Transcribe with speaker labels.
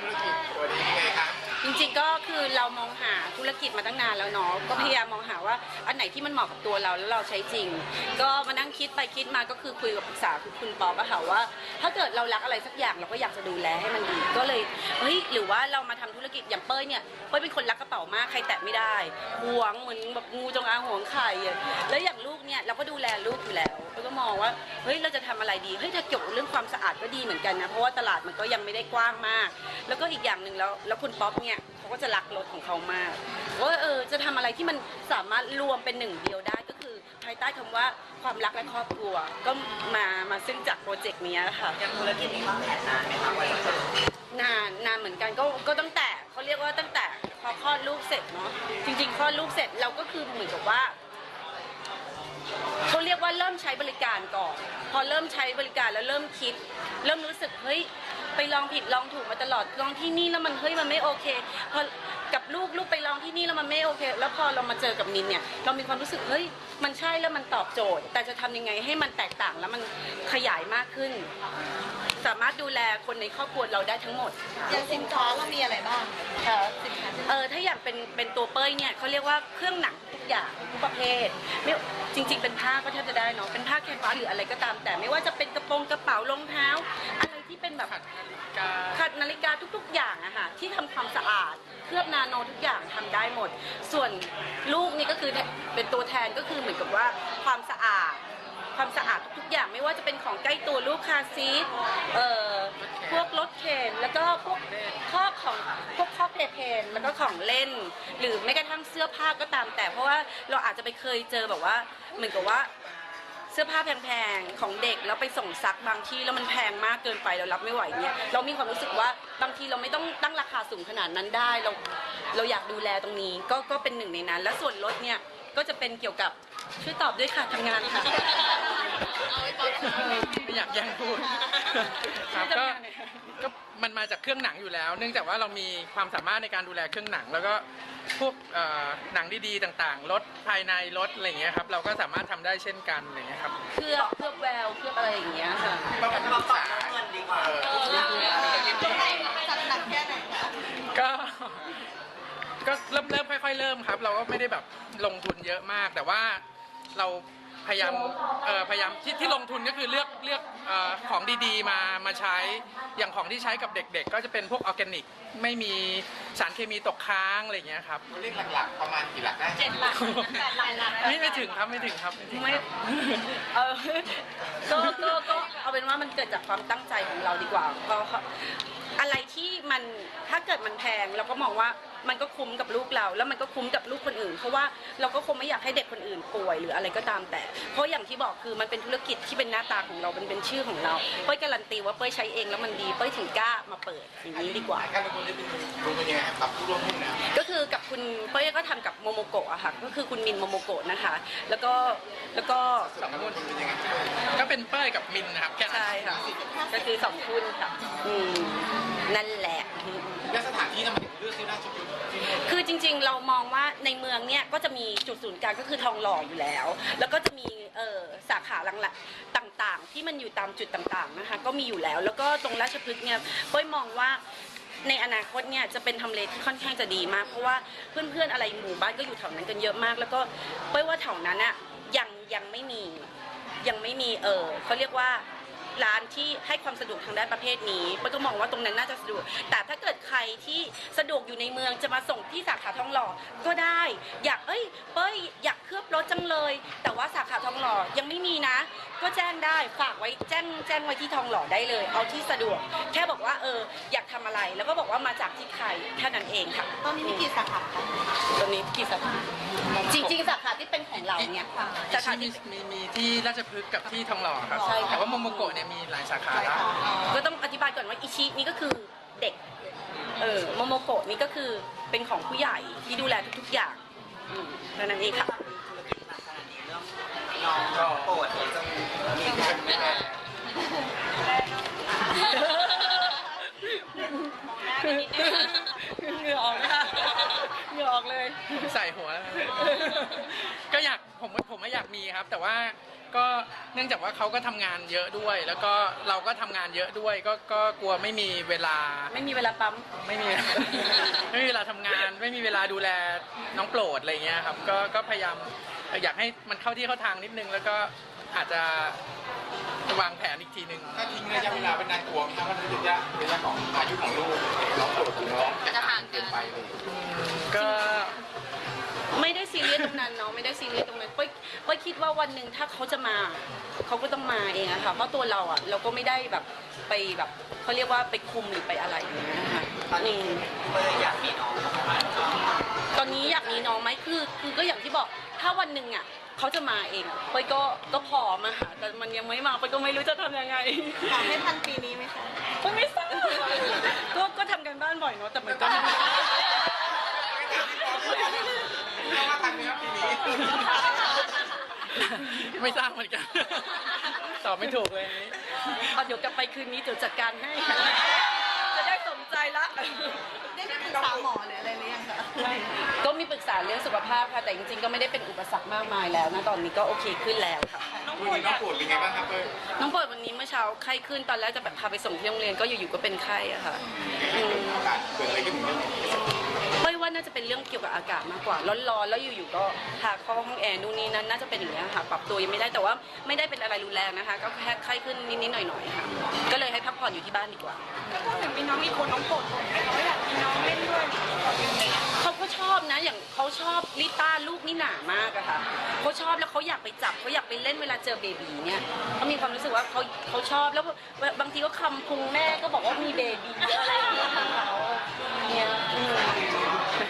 Speaker 1: ธุรกิ
Speaker 2: จวันนี้ยัไง
Speaker 1: ค
Speaker 2: รับ
Speaker 1: จริงๆก็คือเรามองหาธุรกิจมาตั้งนานแล้วเนาะก็พยายามมองหาว่าอันไหนที่มันเหมาะกับตัวเราแล้วเราใช้จริง ก็มานั่งคิดไปคิดมาก็คือคุยกับปรึกษาคุณป๊อปอะค่ะว่า ถ้าเกิดเรารักอะไรสักอย่างเราก็อยากจะดูแลให้มันดีก็เลยเฮ้ยหรือว่าเรามาทำธุรกิจอย่างเป้ยเนี่ยเป้ยเป็นคนรักกระเป๋ามากใครแตะไม่ได้หวงเหมือนแบบงูจงอางหวงไข่อะแล้วอย่างลูกเนี่ยเราก็ดูแลลูกอยู่แล้วเป้ยก็มองว่าเฮ้ยเราจะทำอะไรดีเฮ้ยถ้าเกี่ยวกับเรื่องความสะอาดก็ดีเหมือนกันนะเพราะว่าตลาดมันก็ยังไม่ได้กว้างมาก แล้วก็อีกอย่างหนึ่งแล้วแล้วคุณป๊อปเนี่ยเขาก็จะรักรถของเขามากว่าเออจะทำอะไรที่มันสามารถรวมเป็นหนึ่งเดียวได้ก็คือภายใต้คำว่าความรักและครอบครัว ก็มามาซึ่งจากโปรเจกต์เนี้ยค่ะ
Speaker 3: อย่างธุรกิจนี้วางแผนนานไหมคะกว่าจะเปิด
Speaker 1: นานนานเหมือนกันก็ก็ตั้งแต่เขาเรียกว่าตั้งแต่พอคลอดลูกเสร็จเนาะจริงๆคลอดลูกเสร็จเราก็คือเหมือนกับว่าเขาเรียกว่าเริ่มใช้บริการก่อน พอเริ่มใช้บริการแล้วเริ่มคิด เริ่มรู้สึกเฮ้ย ไปลองผิดลองถูกมาตลอดลองที่นี่แล้วมันเฮ้ยมันไม่โอเคพอกับลูกลูกไปลองที่นี่แล้วมันไม่โอเค แล้วพอเรามาเจอกับนินเนี่ยเรามีความรู้สึกเฮ้ยมันใช่แล้วมันตอบโจทย์ แต่จะทำยังไงให้มันแตกต่างแล้วมันขยายมากขึ้น สามารถดูแลคนในครอบครัวเราได้ทั้งหมด
Speaker 4: อย่างสินค้าเรามีอะไรบ้างสินค้า
Speaker 1: เออถ้าอย่างเป็นเป็นตัวเป้ยเนี่ยเขาเรียกว่าเครื่องหนังทุกอย่างทุกประเภทไม่จริง ๆ เป็นผ้าก็แทบจะได้เนาะเป็นผ้าแคนวาสหรืออะไรก็ตาม แต่ไม่ว่าจะเป็นกระโปรงกระเป๋ารองเท้า อะไรที่เป็นแบบขัดนาฬิกาทุก ๆ อย่างอะค่ะที่ทำความสะอาดเคลือบนาโนทุกอย่างทำได้หมด ส่วนลูกนี่ก็คือเป็นตัวแทนก็คือเหมือนกับว่าความสะอาด ความสะอาดทุกๆอย่างไม่ว่าจะเป็นของใกล้ตัวลูกคาร์ซีทเอ่อพวกรถเข็นแล้วก็พวกข้อของพวกข้อเพลย์เพนแล้วก็ของเล่น หรือแม้กระทั่งเสื้อผ้าก็ตาม แต่เพราะว่าเราอาจจะไปเคยเจอแบบว่าเหมือนกับว่าเสื้อผ้าแพงๆของเด็กแล้วไปส่งซักบางที่แล้วมันแพงมากเกินไปเรารับไม่ไหวเนี่ยเรามีความรู้สึกว่าบางทีเราไม่ต้องตั้งราคาสูงขนาดนั้นได้เราเราอยากดูแลตรงนี้ ก็ก็เป็นหนึ่งในนั้น และส่วนลดเนี่ยก็จะเป็นเกี่ยวกับช่วยตอบด้วยค่ะทำงานค่ะ
Speaker 5: ไม่อยากแย่งพูดครับก็ก็มันมาจากเครื่องหนังอยู่แล้ว เนื่องจากว่าเรามีความสามารถในการดูแลเครื่องหนัง แล้วก็พวกเอ่อหนังดีๆต่างๆรถภายในรถอะไรอย่างเงี้ยครับเราก็สามารถทำได้เช่นกันอะไรอย่างเงี้ยครับ
Speaker 1: เคลือบเคลือบแววเคลือบอะไรอย่างเงี้ยค่ะ
Speaker 3: มาเป็นมาตอบเงินดีกว่า
Speaker 4: จัดหนักแค่ไหนคะ
Speaker 5: ก็ก็เริ่มเริ่มค่อยๆเริ่มครับ เราก็ไม่ได้แบบลงทุนเยอะมาก แต่ว่าเรา พยายามเอ่อพยายามที่ที่ลงทุนก็คือเลือกเลือกเอ่อของดีๆ มามาใช้อย่างของที่ใช้กับเด็ก ๆ ก็จะเป็นพวกออร์แกนิก ไม่มีสารเคมีตกค้างอะไรอย่างเงี้ยครับ
Speaker 2: เลขหลักๆ ประมาณกี่หลักได้
Speaker 4: เจ็ดหลักแปดหลักนะ
Speaker 5: ไม่ไม่ถึงครับไม่ถึงครับไม่ถึง
Speaker 1: ไม่
Speaker 5: ครับ
Speaker 1: เออก็ก็ก็เอาเป็ นว่ามันเกิดจากความตั้งใจของเราดีกว่าก็อะไรที่มันถ้าเกิดมันแพงเราก็มองว่ามันก็คุ้มกับลูกเรา แล้วมันก็คุ้มกับลูกคนอื่น เพราะว่าเราก็คงไม่อยากให้เด็กคนอื่นป่วยหรืออะไรก็ตามแต่ เพราะอย่างที่บอกคือมันเป็นธุรกิจที่เป็นหน้าตาของเรามันเป็นชื่อของเราเป้ยการันตีว่าเป้ยใช้เองแล้วมันดีเป้ยถึงกล้ามาเปิดอย่างนี้ดีกว่า
Speaker 2: การลงทุนจะเป็นลงทุนยังไงครับกับผู้ร่วมหุ้นนะ
Speaker 1: ก็คือกับคุณเป้ยก็ทำกับโมโมโกะอะค่ะก็คือคุณมินโมโมโกะนะคะ แล้วก็แล้วก็
Speaker 2: สองหุ้นเป็นยังไง
Speaker 5: ก็เป็นเป้ยกับมินนะครับแค่นั้น
Speaker 1: ใช่ค่ะ ก็คือสองคุณค่ะ อืม นั่นแหละ
Speaker 2: และสถานที่ทำไมถึงเลือกที่ราชพฤกษ์ที่นี่
Speaker 1: คือจริงๆ เรามองว่าในเมืองเนี่ยก็จะมีจุดศูนย์กลางก็คือทองหล่ออยู่แล้ว แล้วก็จะมีเอ่อสาขาหลังๆต่างๆ ที่มันอยู่ตามจุดต่างๆนะคะก็มีอยู่แล้ว แล้วก็ตรงราชพฤกษ์เนี่ยเป้ยมองว่าในอนาคตเนี่ยจะเป็นทำเลที่ค่อนข้างจะดีมาก เพราะว่าเพื่อนๆอะไรหมู่บ้านก็อยู่แถวนั้นกันเยอะมาก แล้วก็เป้ยว่าแถวนั้นอะยังยังไม่มียังไม่มีเออเขาเรียกว่า ร้านที่ให้ความสะดวกทางด้านประเภทนี้เป้ยก็มองว่าตรงนั้นน่าจะสะดวก แต่ถ้าเกิดใครที่สะดวกอยู่ในเมืองจะมาส่งที่สาขาทองหล่อก็ได้ อยากเอ้ยเป้ยอยากเคลือบรถจังเลย แต่ว่าสาขาทองหล่อยังไม่มีนะ ก็แจ้งได้ฝากไว้แจ้งแจ้งไว้ที่ทองหล่อได้เลย เอาที่สะดวก แค่บอกว่าเอออยากทำอะไรแล้วก็บอกว่ามาจากที่ใครแค่นั้นเองค่ะ
Speaker 4: ตอนนี้มีกี่สาขาคะ
Speaker 1: กี่สาขาจริงๆสาขาที่เป็นของเราเนี่ยสาขา
Speaker 5: มี
Speaker 1: ที่
Speaker 5: มีมีที่ราชพฤกษ์กับที่ทองหล่อครับ
Speaker 1: ใช่ค่ะ
Speaker 5: แต่ว่าโมโมโกะเนี่ยมีหลายสาขาแล้ว
Speaker 1: ก็ต้องอธิบายก่อนว่าอิชินี่ก็คือเด็ก เออโมโมโกะนี่ก็คือเป็นของผู้ใหญ่ที่ดูแลทุกๆอย่างอืมแค่นั้นเองค่ะ
Speaker 3: ธุรกิจหนักขนาดนี้เรื่องน้องโปรดที่จะมีการแม่
Speaker 1: เหงื่อออกค่ะเหงื่อออกเลย
Speaker 5: ใส่หัวแล้วก็อยากผมผมไม่อยากมีครับ แต่ว่าก็เนื่องจากว่าเขาก็ทำงานเยอะด้วย แล้วก็เราก็ทำงานเยอะด้วย ก็ก็กลัวไม่มีเวลา
Speaker 1: ไม่มีเวลาปั๊ม
Speaker 5: ไม่มี ไม่มีเวลาทำงาน ไม่มีเวลาดูแลน้องโปรดอะไรเงี้ยครับ ก็ก็พยายามอยากให้มันเข้าที่เข้าทางนิดนึง แล้วก็อาจจะวางแผนอีกทีหนึ่ง
Speaker 2: ถ้าทิ้งระยะเวลาเป็นนานกลัวไหมครับว่าระยะระยะของอายุของลูกน้องโปรดของน้องจะห่างเกินไปเลย
Speaker 5: ก็
Speaker 1: ไม่ได้ซีเรียสตรงนั้นเนาะไม่ได้ซีเรียสตรงนั้นเป้ยเป้ยคิดว่าวันหนึ่งถ้าเขาจะมาเขาก็ต้องมาเองอะค่ะเพราะตัวเราอะเราก็ไม่ได้แบบไปแบบเขาเรียกว่าไปคุมหรือไปอะไรอย่างเงี้ยค่ะ
Speaker 3: ตอนนี้
Speaker 1: อืม
Speaker 3: เป้ยอยากมีน้อง
Speaker 1: ตอนนี้อยากมีน้องไหมคือคือก็อย่างที่บอกถ้าวันหนึ่งอะเขาจะมาเองอะเป้ยก็ก็พร้อมอะค่ะแต่มันยังไม่มาเป้ยก็ไม่รู้จะทำยังไง
Speaker 4: ขอให้ทันปีนี้ไหมคะ
Speaker 1: เป้ยไม่ทราบก็ก็ทำกันบ้านบ่อยเนาะแต่มันก็ไม่
Speaker 2: น้องว่า ทันไหมครับปีนี้
Speaker 5: ไม่ทราบเหมือนกัน ตอบไม่ถูกเลยอันนี้
Speaker 1: เอาเดี๋ยวกลับไปคืนนี้เดี๋ยวจัดการให้ จะได้สมใจละ
Speaker 4: ได้ไปปรึกษาหมอหรืออะไรหรือยังคะ
Speaker 1: ก็มีปรึกษาเรื่องสุขภาพค่ะ แต่จริงๆ ก็ไม่ได้เป็นอุปสรรคมากมายแล้วนะ ตอนนี้ก็โอเคขึ้นแล้วค่ะ
Speaker 2: วันนี้น้องโปรดเป็นไงบ้างครับเป้ย
Speaker 1: น้องเปิดวันนี้เมื่อเช้าไข้ขึ้น ตอนแรกจะแบบพาไปส่งที่โรงเรียนก็อยู่ๆ ก็เป็นไข้อะค่ะอืม
Speaker 2: อากาศเกิดอะไรขึ้นถึงเรื่องนี้
Speaker 1: ไม่ว่า น่าจะเป็นเรื่องเกี่ยวกับอากาศมากกว่า ร้อนๆ แล้วอยู่ๆ ก็พาเข้าห้องแอร์นู่นนี่นั่นน่าจะเป็นอย่างนี้ยค่ะ ปรับตัวยังไม่ได้ แต่ว่าไม่ได้เป็นอะไรรุนแรงนะคะ ก็แค่ไข้ขึ้นนิดๆ หน่อยๆ ค่ะ ก็เลยให้พักผ่อนอยู่ที่บ้านดีกว่า
Speaker 4: พูดถึงมีน้องอีกคนน้องโปรดผมไหมคะว่าอยากมีน้องเล่นด้วย
Speaker 1: เขาก็ชอบนะ อย่างเขาชอบลิต้าลูกนี่หนามากอะค่ะเขาชอบแล้วเขาอยากไปจับเขาอยากไปเล่นเวลาเจอเบบีเนี่ยเขามีความรู้สึกว่าเขาเขาชอบแล้วบางทีก็คำพุงแม่ก็บอกว่ามีเบบีเยอะอะไร